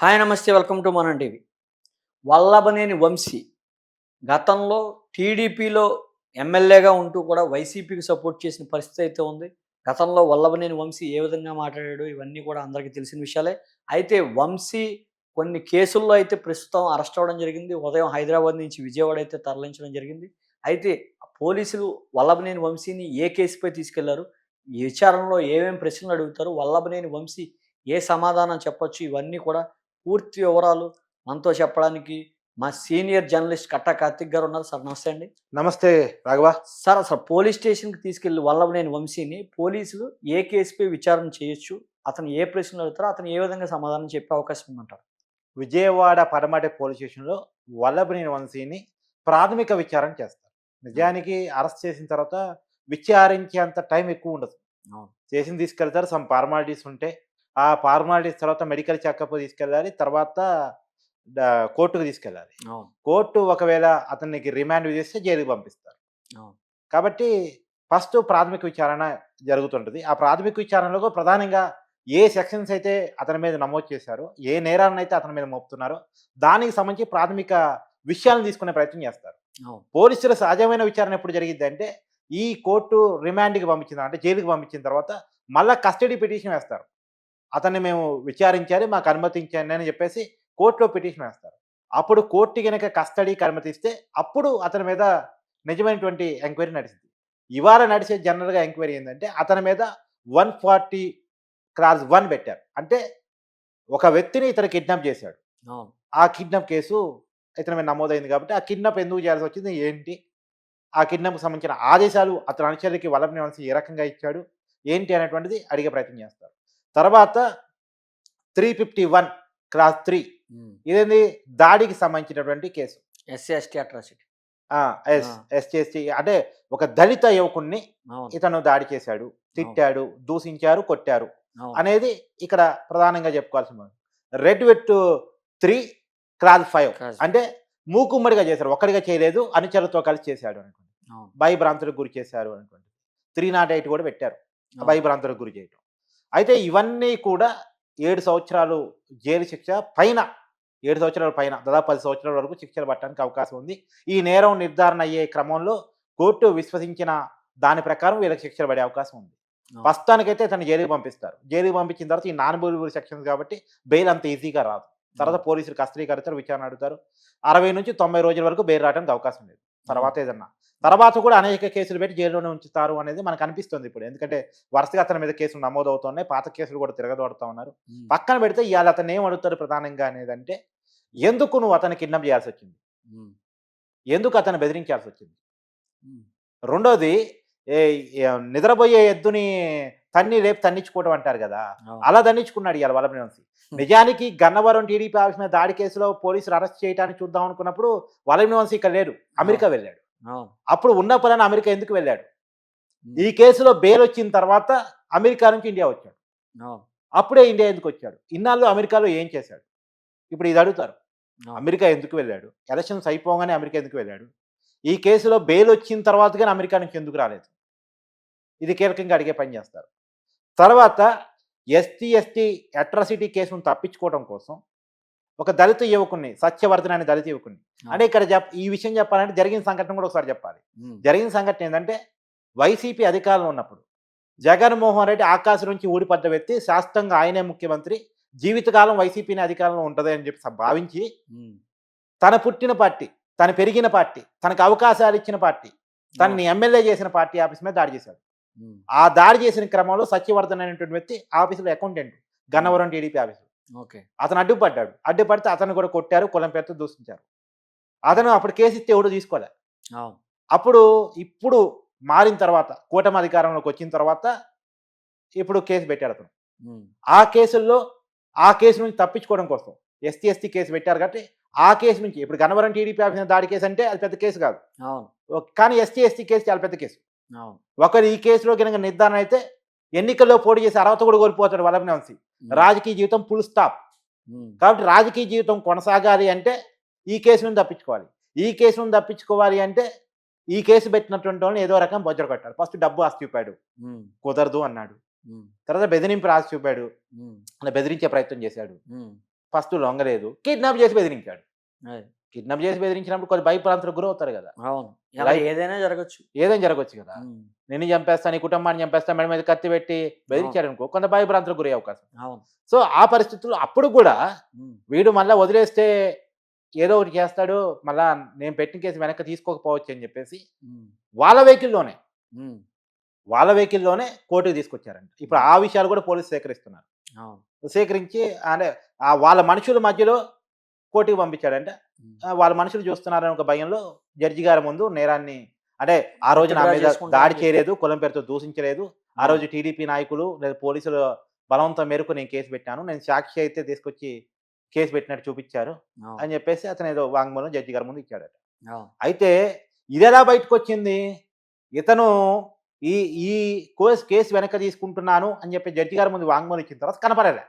Hi నమస్తే welcome to మన TV. Vallabhaneni Vamsi గతంలో టీడీపీలో ఎమ్మెల్యేగా ఉంటూ కూడా వైసీపీకి సపోర్ట్ చేసిన పరిస్థితి అయితే ఉంది. గతంలో వల్లభనేని వంశీ ఏ విధంగా మాట్లాడాడు ఇవన్నీ కూడా అందరికీ తెలిసిన విషయాలే. అయితే వంశీ కొన్ని కేసుల్లో అయితే ప్రస్తుతం అరెస్ట్ అవ్వడం జరిగింది. ఉదయం హైదరాబాద్ నుంచి విజయవాడ అయితే తరలించడం జరిగింది. అయితే పోలీసులు వల్లభనేని వంశీని ఏ కేసుపై తీసుకెళ్ళారు? ఈ విచారణలో ఏమేమి ప్రశ్నలు అడుగుతారు? వల్లభనేని వంశీ ఏ సమాధానం చెప్పొచ్చు? ఇవన్నీ కూడా పూర్తి వివరాలు మనతో చెప్పడానికి మా సీనియర్ జర్నలిస్ట్ కట్టా కార్తిక్ గారు ఉన్నారు. సార్ నమస్తే అండి. నమస్తే రాఘవ. సార్ అసలు పోలీస్ స్టేషన్కి తీసుకెళ్ళి వల్లభనేని వంశీని పోలీసులు ఏ కేసుపై విచారణ చేయొచ్చు? అతను ఏ ప్రశ్నలు అడుగుతారో అతను ఏ విధంగా సమాధానం చెప్పే అవకాశం ఉందంటారు? విజయవాడ పరమటి పోలీస్ స్టేషన్లో వల్లభనేని వంశీని ప్రాథమిక విచారణ చేస్తారు. నిజానికి అరెస్ట్ చేసిన తర్వాత విచారించేంత టైం ఎక్కువ ఉండదు. చేసిన తీసుకెళ్తారు. సమ్ ఫార్మాలిటీస్ ఉంటే ఆ ఫార్మాలిటీస్ తర్వాత మెడికల్ చెకప్ తీసుకెళ్ళాలి. తర్వాత కోర్టుకు తీసుకెళ్ళాలి. కోర్టు ఒకవేళ అతనికి రిమాండ్ చేస్తే జైలుకి పంపిస్తారు. కాబట్టి ఫస్ట్ ప్రాథమిక విచారణ జరుగుతుంటుంది. ఆ ప్రాథమిక విచారణలో ప్రధానంగా ఏ సెక్షన్స్ అయితే అతని మీద నమోదు చేశారో ఏ నేరాలను అయితే అతని మీద మోపుతున్నారో దానికి సంబంధించి ప్రాథమిక విషయాలను తీసుకునే ప్రయత్నం చేస్తారు. పోలీసుల సహజమైన విచారణ ఎప్పుడు జరిగింది అంటే ఈ కోర్టు రిమాండ్కి పంపించిన అంటే జైలుకి పంపించిన తర్వాత మళ్ళీ కస్టడీ పిటిషన్ వేస్తారు. అతన్ని మేము విచారించాలి మాకు అనుమతించండి అని చెప్పేసి కోర్టులో పిటిషన్ వేస్తారు. అప్పుడు కోర్టు కనుక కస్టడీకి అనుమతిస్తే అప్పుడు అతని మీద నిజమైనటువంటి ఎంక్వైరీ నడిచింది ఇవాళ నడిచే జనరల్గా ఎంక్వైరీ ఏంటంటే అతని మీద వన్ ఫార్టీ క్లాస్ వన్ పెట్టారు. అంటే ఒక వ్యక్తిని ఇతను కిడ్నాప్ చేశాడు. ఆ కిడ్నాప్ కేసు ఇతని మీద నమోదైంది కాబట్టి ఆ కిడ్నాప్ ఎందుకు చేయాల్సి వచ్చింది ఏంటి? ఆ కిడ్నాప్కి సంబంధించిన ఆదేశాలు అతని అనుచరులకి వల్లభని వంశీ ఏ రకంగా ఇచ్చాడు ఏంటి అనేటువంటిది అడిగే ప్రయత్నం చేస్తారు. తర్వాత three fifty one class three. ఇదేంది? దాడికి సంబంధించినటువంటి కేసు. ఎస్సీ ఎస్టీ అట్రాసిటీ ఎస్ అంటే ఒక దళిత యువకుణ్ణి ఇతను దాడి చేశాడు తిట్టాడు దూషించారు కొట్టారు అనేది ఇక్కడ ప్రధానంగా చెప్పుకోవాల్సిన read with three class five అంటే మూకుమ్మడిగా చేశారు ఒక్కడిగా చేయలేదు అనుచరులతో కలిసి చేశాడు అనుకోండి. భయభ్రాంతులకు గురి చేశారు అనుకోండి. త్రీ నాట్ ఎయిట్ కూడా పెట్టారు. భయభ్రాంతులకు గురి చేయటం. అయితే ఇవన్నీ కూడా ఏడు సంవత్సరాలు జైలు శిక్ష పైన ఏడు సంవత్సరాల పైన దాదాపు పది సంవత్సరాల వరకు శిక్షలు పట్టడానికి అవకాశం ఉంది. ఈ నేరం నిర్ధారణ అయ్యే క్రమంలో కోర్టు విశ్వసించిన దాని ప్రకారం వీళ్ళకి శిక్షలు పడే అవకాశం ఉంది. ప్రస్తుతానికైతే తను జైలుకి పంపిస్తారు. జైలుకి పంపించిన తర్వాత ఈ నాన్ బెయిలబుల్ సెక్షన్స్ కాబట్టి బెయిల్ అంత ఈజీగా రాదు. తర్వాత పోలీసులు కస్టడీ కడతారు విచారణ అడుగుతారు. అరవై నుంచి తొంభై రోజుల వరకు బెయిల్ రావడానికి అవకాశం లేదు. తర్వాత ఏదన్నా తర్వాత కూడా అనేక కేసులు పెట్టి జైల్లోనే ఉంచుతారు అనేది మనకు అనిపిస్తుంది ఇప్పుడు. ఎందుకంటే వరుసగా అతని మీద కేసులు నమోదు అవుతున్నాయి పాత కేసులు కూడా తిరగదోడుతూ ఉన్నారు. పక్కన పెడితే ఇవాళ అతను ఏం అడుగుతారు ప్రధానంగా అనేది అంటే ఎందుకు నువ్వు అతన్ని కిడ్నాప్ చేయాల్సి వచ్చింది. ఎందుకు అతను బెదిరించాల్సి వచ్చింది. రెండోది నిద్రపోయే ఎద్దుని తన్ని రేపు తన్నించుకోవడం అంటారు కదా. అలా దండించుకున్నాడు ఇవాళ వల్లభనేని వంశీ. నిజానికి గన్నవరం టీడీపీ ఆఫీస్ మీద దాడి కేసులో పోలీసులు అరెస్ట్ చేయడానికి చూద్దాం అనుకున్నప్పుడు వల్లభనేని వంశీ ఇక్కడ లేడు. అమెరికా వెళ్ళాడు. అప్పుడు ఉన్న పని అమెరికా ఎందుకు వెళ్ళాడు. ఈ కేసులో బెయిల్ వచ్చిన తర్వాత అమెరికా నుంచి ఇండియా వచ్చాడు. అప్పుడే ఇండియా ఎందుకు వచ్చాడు? ఇన్నాళ్ళు అమెరికాలో ఏం చేశాడు? ఇప్పుడు ఇది అడుగుతారు. అమెరికా ఎందుకు వెళ్ళాడు? ఎలక్షన్స్ అయిపోగానే అమెరికా ఎందుకు వెళ్ళాడు? ఈ కేసులో బెయిల్ వచ్చిన తర్వాత కానీ అమెరికా నుంచి ఎందుకు రాలేదు? ఇది కీలకంగా అడిగే పని చేస్తారు. తర్వాత ఎస్టీ ఎస్టీ అట్రాసిటీ కేసును తప్పించుకోవడం కోసం ఒక దళిత యువకుని సత్యవర్ధన్ అనే దళిత యువకుని అంటే ఇక్కడ చెప్ ఈ విషయం చెప్పాలంటే జరిగిన సంఘటన కూడా ఒకసారి చెప్పాలి. జరిగిన సంఘటన ఏంటంటే వైసీపీ అధికారంలో ఉన్నప్పుడు జగన్మోహన్ రెడ్డి ఆకాశం నుంచి ఊడిపడ్డ వ్యక్తి శాస్త్రంగా ఆయనే ముఖ్యమంత్రి జీవితకాలం వైసీపీని అధికారంలో ఉంటుంది అని చెప్పి భావించి. తన పుట్టిన పార్టీ తను పెరిగిన పార్టీ తనకు అవకాశాలు ఇచ్చిన పార్టీ తనని ఎమ్మెల్యే చేసిన పార్టీ ఆఫీస్ మీద దాడి చేశాడు. ఆ దాడి చేసిన క్రమంలో సత్యవర్ధన్ అనేటువంటి వ్యక్తి ఆఫీసులో అకౌంటెంట్ గన్నవరం టీడీపీ ఆఫీసు అతను అడ్డుపడ్డాడు. అడ్డుపడితే అతను కూడా కొట్టారు కులం పేరుతో దూషించారు. అతను అప్పుడు కేసు ఇస్తే ఎవడు తీసుకోలే. అప్పుడు ఇప్పుడు మారిన తర్వాత కూటమి అధికారంలోకి వచ్చిన తర్వాత ఇప్పుడు కేసు పెట్టాడు అతను. ఆ కేసుల్లో ఆ కేసు నుంచి తప్పించుకోవడం కోసం ఎస్టీ ఎస్టీ కేసు పెట్టారు కాబట్టి ఆ కేసు నుంచి ఇప్పుడు గన్నవరం టీడీపీ ఆఫీస్ దాడి కేసు అంటే అది పెద్ద కేసు కాదు. అవును. కానీ ఎస్టీ ఎస్టీ కేసు చాలా పెద్ద కేసు. అవును. ఒకరు ఈ కేసులో కనుక నిర్ధారణ అయితే ఎన్నికల్లో పోటీ చేసి అర్హత కూడా కోల్పోతాడు వల్లభనే వంశీ ఉమ్. రాజకీయ జీవితం ఫుల్ స్టాప్. కాబట్టి రాజకీయ జీవితం కొనసాగాలి అంటే ఈ కేసు నుంచి తప్పించుకోవాలి ఈ కేసు నుంచి తప్పించుకోవాలి అంటే ఈ కేసు పెట్టినటువంటి వాళ్ళని ఏదో రకం బొజ్జర కొట్టాడు ఫస్ట్ డబ్బు ఆస్తి చూపాడు. కుదరదు అన్నాడు. తర్వాత బెదిరింపు రాసి చూపాడు బెదిరించే ప్రయత్నం చేశాడు. ఫస్ట్ లొంగలేదు కిడ్నాప్ చేసి బెదిరించాడు. కిడ్నాప్ చేసి బెదిరించినప్పుడు కొంచెం భయప్రాంతలకు గురవుతారు కదా. అవును. ఏదైనా జరగచ్చు. ఏదైనా జరగవచ్చు కదా. నిన్ను చంపేస్తా నీ కుటుంబాన్ని చంపేస్తా మెడ మీద కత్తి పెట్టి బెదిరించాడు అనుకో కొంత భయభ్రాంతులకు గురయ్యే అవకాశం. అవును. సో ఆ పరిస్థితుల్లో అప్పుడు కూడా వీడు మళ్ళీ వదిలేస్తే ఏదో ఒకటి చేస్తాడు మళ్ళా నేను పెట్టిన కేసు వెనక్కి తీసుకోకపోవచ్చు అని చెప్పేసి వాళ్ళ వెహికల్లోనే వాళ్ళ వెహికల్లోనే కోర్టుకు తీసుకొచ్చారంట. ఇప్పుడు ఆ విషయాలు కూడా పోలీసు సేకరిస్తున్నారు. సేకరించి అంటే ఆ వాళ్ళ మనుషుల మధ్యలో కోర్టుకు పంపించాడంట. వాళ్ళ మనుషులు చూస్తున్నారని ఒక భయంలో జడ్జి గారి ముందు నేరాన్ని అంటే ఆ రోజు నా మీద దాడి. చేయలేదు కులం పేరుతో దూషించలేదు. ఆ రోజు టీడీపీ నాయకులు లేదా పోలీసుల బలవంతం మేరకు నేను కేసు పెట్టాను. నేను సాక్షి అయితే తీసుకొచ్చి కేసు పెట్టినట్టు చూపించారు అని చెప్పేసి అతను ఏదో వాంగ్మూలం జడ్జి గారి ముందు ఇచ్చాడట. అయితే ఇది ఎలా బయటకు వచ్చింది ఇతను ఈ ఈ కోర్స్ కేసు వెనక తీసుకుంటున్నాను అని చెప్పి జడ్జి గారి ముందు వాంగ్మూలం ఇచ్చిన తర్వాత కనపడలే.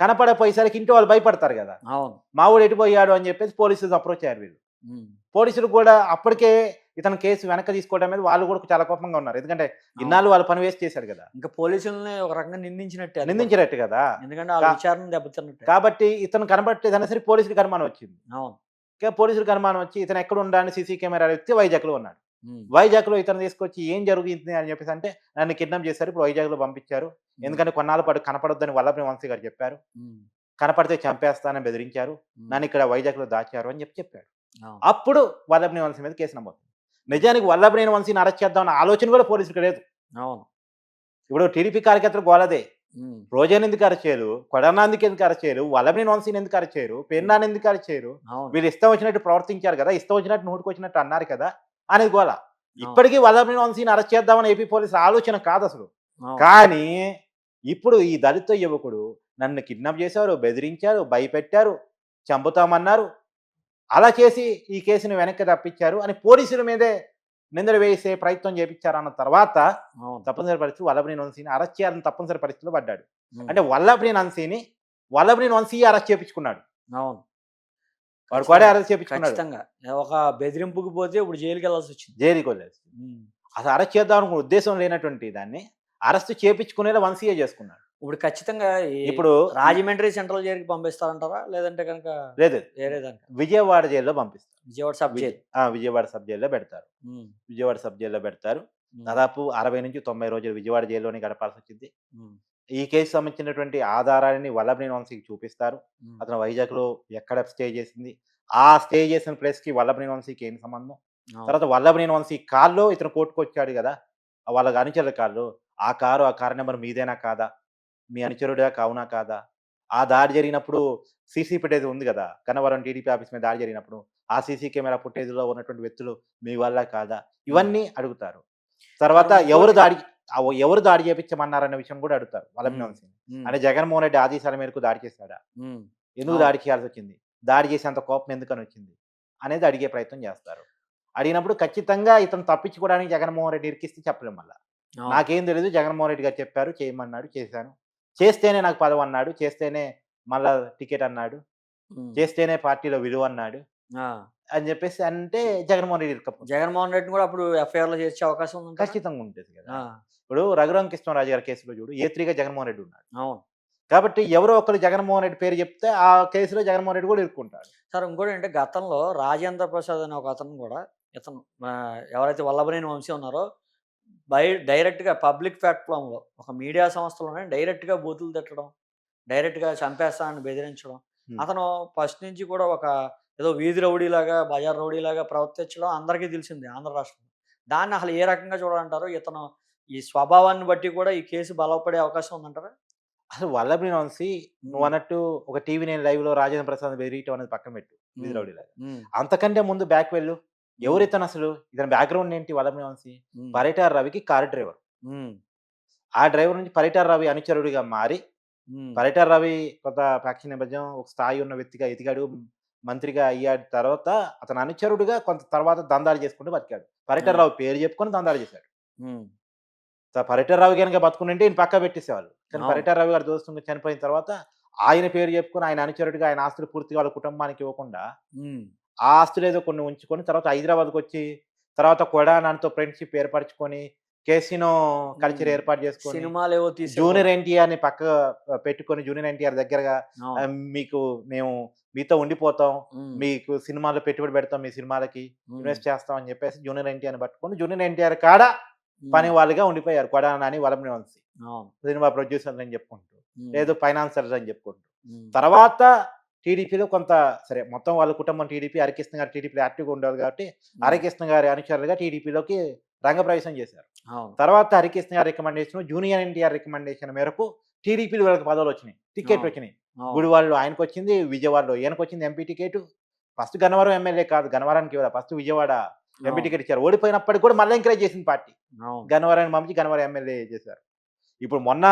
కనపడపోయేసరికి ఇంటి వాళ్ళు భయపడతారు కదా. అవును. మావుడు ఎటుపోయాడు అని చెప్పేసి పోలీసులు అప్రోచ్ అయ్యారు వీళ్ళు. పోలీసులు కూడా అప్పటికే ఇతను కేసు వెనక తీసుకోవడం మీద వాళ్ళు కూడా చాలా కోపంగా ఉన్నారు. ఎందుకంటే ఇన్నాళ్ళు వాళ్ళు పని వేస్ట్ చేశాడు కదా. ఇంకా పోలీసుల్ని ఒక రకంగా నిందించినట్టే. నిందించినట్టు కదా. ఎందుకంటే విచారణ దెబ్బతిన్నట్టే. కాబట్టి ఇతను కనబట్టేదైనా సరే పోలీసులకు అనుమానం వచ్చింది. అవును. ఇంకా పోలీసులకు అనుమానం వచ్చి ఇతను ఎక్కడ ఉండాలని సీసీ కెమెరాలు ఎత్తి వైజాగ్లో ఉన్నాడు. ఉమ్, వైజాగ్లో ఇతను తీసుకొచ్చి ఏం జరుగుతుంది అని చెప్పేసి అంటే నన్ను కిడ్నాప్ చేశారు. ఇప్పుడు వైజాగ్లో పంపించారు. ఎందుకంటే కొన్నాళ్ళ పాటు కనపడొద్దని వల్లభని వంశీ గారు చెప్పారు. కనపడితే చంపేస్తానని బెదిరించారు. నన్ను ఇక్కడ వైజాగ్లో దాచారు అని చెప్పి చెప్పాడు. అప్పుడు వల్లభని వంశీ మీద కేసు నమోదు. నిజానికి వల్లభనేని వంశీని అరెస్ట్ చేద్దామన్న ఆలోచన కూడా పోలీసులకు లేదు. అవును. ఇప్పుడు టీడీపీ కార్యకర్తలు గోలదే. రోజాని ఎందుకు అరెస్ట్ చేయరు? కొడనాందుకు ఎందుకు అరెస్ట్ చేయరు? వల్లభనేని వంశీని ఎందుకు అరెస్ట్ చేయరు? పెన్నాన్ని ఎందుకు అరెస్ట్ చేయరు? అవును. వీళ్ళు ఇష్టం వచ్చినట్టు ప్రవర్తించారు కదా? ఇష్టం వచ్చినట్టు నోటుకు వచ్చినట్టు అన్నారు కదా? అనేది గోల ఇప్పటికీ వల్లభనేని వంశీని అరెస్ట్ చేద్దామని ఏపీ పోలీసుల ఆలోచన కాదు అసలు. కానీ ఇప్పుడు ఈ దళిత యువకుడు నన్ను కిడ్నాప్ చేశారు బెదిరించారు భయపెట్టారు చంపుతామన్నారు. అలా చేసి ఈ కేసుని వెనక్కి తప్పించారు అని పోలీసుల మీదే నిందలు వేసే ప్రయత్నం చేపించారు అన్న తర్వాత తప్పనిసరి పరిస్థితి వల్లభనేని వంశీని అరెస్ట్ చేయాలని తప్పనిసరి పరిస్థితిలో పడ్డాడు. అంటే వల్లభనేని వంశీని వల్లభనేని వంశీ అరెస్ట్ చేపించుకున్నాడు. అవును. వాడు కూడా అరెస్ట్ చేపించుకున్నాడు ఖచ్చితంగా. ఒక బెదిరింపుకి పోతే ఇప్పుడు జైలుకి వెళ్ళాల్సి వచ్చింది. జైలుకి ఉమ్, అసలు అరెస్ట్ చేద్దాం అనుకున్న ఉద్దేశం లేనటువంటి దాన్ని అరెస్ట్ చేపించుకునేలా వంశీయే చేసుకున్నాడు. ఇప్పుడు ఖచ్చితంగా ఇప్పుడు రాజమండ్రి సెంట్రల్ జైలుకి పంపిస్తారంటారా? లేదంటే కనుక లేదు. విజయవాడ జైల్లో పంపిస్తారు. Vijayawada sub jail. Vijayawada sub జైల్లో పెడతారు. విజయవాడ సబ్ జైల్లో పెడతారు. దాదాపు అరవై నుంచి తొంభై రోజులు విజయవాడ జైల్లోనే గడపాల్సి వచ్చింది ఈ కేసు సంబంధించినటువంటి ఆధారాన్ని వల్లభనేని వంశీకి చూపిస్తారు. అతను వైజాగ్లో ఎక్కడ స్టే చేసింది ఆ స్టే చేసిన ప్లేస్కి వల్లభనేని వంశీకి ఏం సంబంధం? తర్వాత వల్లభనేని వంశీ కార్లో ఇతను కోర్టుకు వచ్చాడు కదా వాళ్ళ అనుచరుల కార్లో ఆ కారు ఆ కారు నెంబర్ మీదేనా కాదా? మీ అనుచరుడా కావునా కాదా? ఆ దాడి జరిగినప్పుడు సీసీ ఫుటేజ్ ఉంది కదా కన్నవరం టీడీపీ ఆఫీస్ మీద దాడి జరిగినప్పుడు ఆ సీసీ కెమెరా ఫుటేజ్లో ఉన్నటువంటి వ్యక్తులు మీ వల్ల కాదా? ఇవన్నీ అడుగుతారు. తర్వాత ఎవరు దాడి ఎవరు దాడి చేపించమన్నారన్న విషయం కూడా అడుగుతారు వంశీ ఉమ్, అంటే జగన్మోహన్ రెడ్డి ఆదేశాల మేరకు దాడి చేశాడా? ఎందుకు. దాడి చేయాల్సి వచ్చింది? దాడి చేసేంత కోపం ఎందుకని వచ్చింది? అనేది అడిగే ప్రయత్నం చేస్తారు. అడిగినప్పుడు ఖచ్చితంగా ఇతను తప్పించుకోవడానికి జగన్మోహన్ రెడ్డి ఇరికిస్తే చెప్పలేం మళ్ళా. నాకేం తెలియదు జగన్మోహన్ రెడ్డి గారు చెప్పారు చేయమన్నాడు చేశాను. చేస్తేనే నాకు పదవి అన్నాడు చేస్తేనే మళ్ళా టికెట్ అన్నాడు చేస్తేనే పార్టీలో విలువ అన్నాడు. అని చెప్పేసి అంటే జగన్మోహన్ రెడ్డి ఇరకపోతే జగన్మోహన్ రెడ్డిని కూడా అప్పుడు ఎఫ్ఐఆర్లో చేర్చే అవకాశం ఉంది ఖచ్చితంగా ఉంటుంది కదా. ఇప్పుడు రఘురామ కృష్ణరాజు గారి కేసులో చూడు ఏ త్రీగా జగన్మోహన్ రెడ్డి ఉన్నాడు. అవును. కాబట్టి ఎవరో ఒకరు జగన్మోహన్ రెడ్డి పేరు చెప్తే ఆ కేసులో జగన్మోహన్ రెడ్డి కూడా ఇరుక్కుంటాడు. సార్ ఇంకోటి అంటే గతంలో రాజేంద్ర ప్రసాద్ అనే ఒక అతను కూడా ఇతను ఎవరైతే వల్లభనేని వంశీ ఉన్నారో బై డైరెక్ట్గా పబ్లిక్ ప్లాట్ఫామ్లో ఒక మీడియా సంస్థలోనే డైరెక్ట్గా బూతులు తిట్టడం డైరెక్ట్గా చంపేస్తానని బెదిరించడం. అతను ఫస్ట్ నుంచి కూడా ఒక ఏదో వీధి రౌడీలాగా బజార్ రౌడీలాగా ప్రవర్తించడం అందరికీ తెలిసింది ఆంధ్ర రాష్ట్రంలో. దాన్ని అసలు ఏ రకంగా చూడాలంటారు? ఇతను ఈ స్వభావాన్ని బట్టి కూడా ఈ కేసు బలపడే అవకాశం ఉందంటారా? అసలు వల్లభనేని వంశీ నువ్వు అన్నట్టు ఒక టీవీ నేను లైవ్లో రాజేంద్ర ప్రసాద్ బెదిరియటం అనేది పక్కన పెట్టు వీధి రౌడీ లాగా. ఉమ్, అంతకంటే ముందు బ్యాక్ వెళ్ళు. ఎవరు ఇతను అసలు ఇతని బ్యాక్గ్రౌండ్ ఏంటి వల్లభనేని వంశీ పరిటార్ రవికి కారు డ్రైవర్. ఆ డ్రైవర్ నుంచి పరిటార్ రవి అనుచరుడిగా మారి పరిటార్ రవి కొంత పక్షి నేపథ్యం ఒక స్థాయి ఉన్న వ్యక్తిగా ఎదిగాడు. మంత్రిగా అయ్యాడు తర్వాత అతను అనుచరుడిగా కొంత తర్వాత దందాలు చేసుకుంటూ బతికాడు. పరిటార్ రావు పేరు చెప్పుకొని దందాలు చేశాడు. ఉమ్, త- పరిటార్ రావు కనుక బతుకుంటే ఈయన పక్క పెట్టేసేవాళ్ళు. కానీ అవును. పరిటార్ రావు గారు దోస్తుంగా చనిపోయిన తర్వాత ఆయన పేరు చెప్పుకొని ఆయన అనుచరుడిగా ఆయన ఆస్తులు పూర్తిగా వాళ్ళ కుటుంబానికి ఇవ్వకుండా ఆ ఆస్తులు ఏదో కొన్ని ఉంచుకొని తర్వాత హైదరాబాద్కి వచ్చి తర్వాత కొడానాతో ఫ్రెండ్షిప్ ఏర్పరచుకొని కేసినో కల్చర్. ఏర్పాటు చేసుకొని సినిమాలు ఏవో తీసి జూనియర్ ఎన్టీఆర్ని పక్క పెట్టుకొని జూనియర్ ఎన్టీఆర్ దగ్గరగా మీకు మేము మీతో ఉండిపోతాం. మీకు సినిమాలో పెట్టుబడి పెడతాం మీ సినిమాలకి ఇన్వెస్ట్ చేస్తాం అని చెప్పేసి జూనియర్ ఎన్టీఆర్ పట్టుకొని జూనియర్ ఎన్టీఆర్ కాడ పని వాళ్ళుగా ఉండిపోయారు. కొడాలని వలమని వంశీ సినిమా ప్రొడ్యూసర్లు అని చెప్పుకుంటూ లేదు ఫైనాన్సర్స్ అని చెప్పుకుంటూ. తర్వాత టీడీపీలో కొంత సరే మొత్తం వాళ్ళ కుటుంబం టీడీపీ హరికృష్ణ గారు టీడీపీలో యాక్టివ్గా ఉండేవారు కాబట్టి హరికృష్ణ గారి అనుచరులుగా టీడీపీలోకి రంగప్రవేశం చేశారు. తర్వాత హరికృష్ణ గారి రికమెండేషన్ జూనియర్ ఎన్టీఆర్ రికమెండేషన్ మేరకు టీడీపీలో వీళ్ళకి పదవులు వచ్చినాయి. టికెట్. వచ్చినాయి. గుడివాడలో ఆయనకు వచ్చింది విజయవాడలో. ఈయనకు వచ్చింది MP ticket. First Gannavaram MLA కాదు గన్నవరానికి ఇవ్వాలి. ఫస్ట్ విజయవాడ ఎంపీ టికెట్ ఇచ్చారు. ఓడిపోయినప్పటికి కూడా మళ్ళీ ఎంకరేజ్ చేసింది పార్టీ. గన్నవరాన్ని పంపించి గన్నవరం ఎమ్మెల్యే చేశారు. ఇప్పుడు మొన్న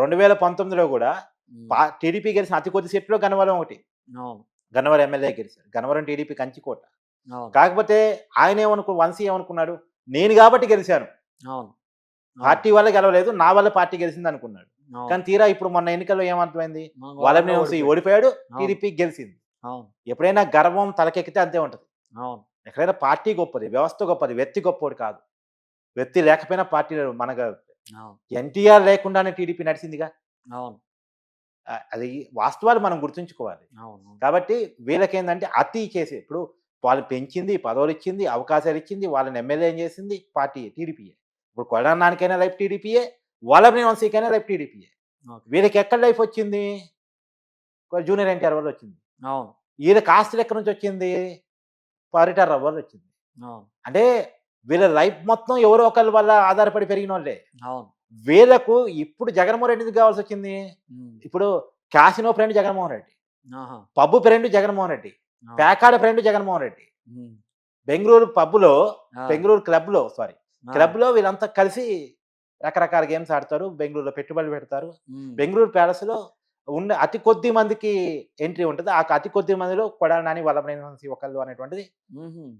రెండు వేల పంతొమ్మిదిలో కూడా టీడీపీ గెలిచిన అతి కొద్ది సీట్లో గన్నవరం ఒకటి. గన్నవరం ఎమ్మెల్యే గెలిచారు. గన్నవరం టీడీపీ కంచికోట. కాకపోతే ఆయన ఏమనుకు వంశీ ఏమనుకున్నాడు? నేను కాబట్టి గెలిచాను. పార్టీ వల్ల గెలవలేదు నా వల్ల పార్టీ గెలిచింది అనుకున్నాడు కానీ తీరా ఇప్పుడు మొన్న ఎన్నికల్లో ఏమర్థమైంది? వాళ్ళని వంశీ ఓడిపోయాడు. టీడీపీ గెలిచింది. ఎప్పుడైనా గర్వం తలకెక్కితే అంతే ఉంటది. ఎక్కడైనా పార్టీ గొప్పది వ్యవస్థ గొప్పది వ్యక్తి గొప్పది కాదు. వ్యక్తి లేకపోయినా పార్టీ మనకు ఎన్టీఆర్ లేకుండానే టీడీపీ నడిచిందిగా? అది వాస్తవాలు మనం గుర్తుంచుకోవాలి. కాబట్టి వీళ్ళకేందంటే అతి చేసి ఇప్పుడు వాళ్ళు పెంచింది పదవులు ఇచ్చింది అవకాశాలు ఇచ్చింది వాళ్ళని ఎమ్మెల్యే చేసింది పార్టీ టీడీపీయే. ఇప్పుడు కొడానానికైనా లైఫ్ టీడీపీయే వల్లభని వంశీకైనా లైఫ్ టీడీపీయే వీళ్ళకి ఎక్కడ లైఫ్ వచ్చింది? జూనియర్ ఎన్టీఆర్ వల్ల వచ్చింది. వీళ్ళ కాస్త ఎక్కడి నుంచి వచ్చింది? పరిటార్ వల్ల వచ్చింది. అంటే వీళ్ళ లైఫ్ మొత్తం ఎవరో ఒకరి వల్ల ఆధారపడి పెరిగిన వాళ్ళే. వీళ్ళకు ఇప్పుడు జగన్మోహన్ రెడ్డి ఎందుకు కావాల్సి వచ్చింది. ఇప్పుడు casino friend Jaganmohan Reddy. Pub friend Jaganmohan Reddy. పేకాడ friend Jaganmohan Reddy. Bengaluru పబ్బులో బెంగళూరు క్లబ్లో సారీ క్లబ్లో వీళ్ళంతా కలిసి రకరకాల గేమ్స్ ఆడతారు. బెంగళూరులో పెట్టుబడులు పెడతారు. బెంగళూరు ప్యాలెస్లో ఉన్న అతి కొద్ది మందికి ఎంట్రీ ఉంటుంది. ఆ అతి కొద్ది మందిలో కొడాలి నాని వల్లభనేని ఒకళ్ళు అనేటువంటిది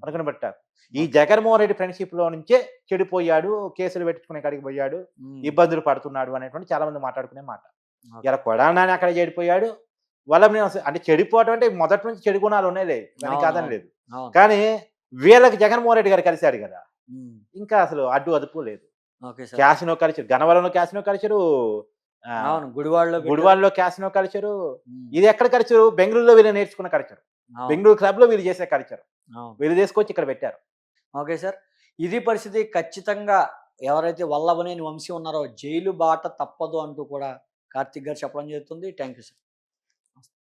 అనుకుని పెట్టారు ఈ జగన్మోహన్ రెడ్డి ఫ్రెండ్షిప్లో నుంచే చెడిపోయాడు కేసులు పెట్టుకునే కాడికి పోయాడు ఇబ్బందులు పడుతున్నాడు అనేటువంటి చాలా మంది మాట్లాడుకునే మాట. ఇలా కొడాలి నాని అక్కడ చెడిపోయాడు వల్లభనేని వంశీ అంటే చెడిపోవడం అంటే మొదటి నుంచి చెడు గుణాలు ఉన్నాయిలే దానికి అవును, కాదని. లేదు. కానీ వీళ్ళకి జగన్మోహన్ రెడ్డి గారు కలిశాడు కదా. ఇంకా అసలు అడ్డు అదుపు లేదు. క్యాసినో కల్చర్ గనవరంలో క్యాసినో కల్చరు అవును. గుడివాడలో. గుడివాడలో క్యాసినో కల్చరు ఇది ఎక్కడ కల్చరు? బెంగళూరులో వీళ్ళు నేర్చుకున్న కల్చర్. బెంగళూరు క్లబ్లో వీళ్ళు చేసే కల్చర్. వీళ్ళు తీసుకొచ్చి ఇక్కడ పెట్టారు. Okay sir. ఇది పరిస్థితి ఖచ్చితంగా ఎవరైతే వల్లభనేని వంశీ ఉన్నారో జైలు బాట తప్పదు అంటూ కూడా కార్తిక్ గారు చెప్పడం జరుగుతుంది. Thank you sir.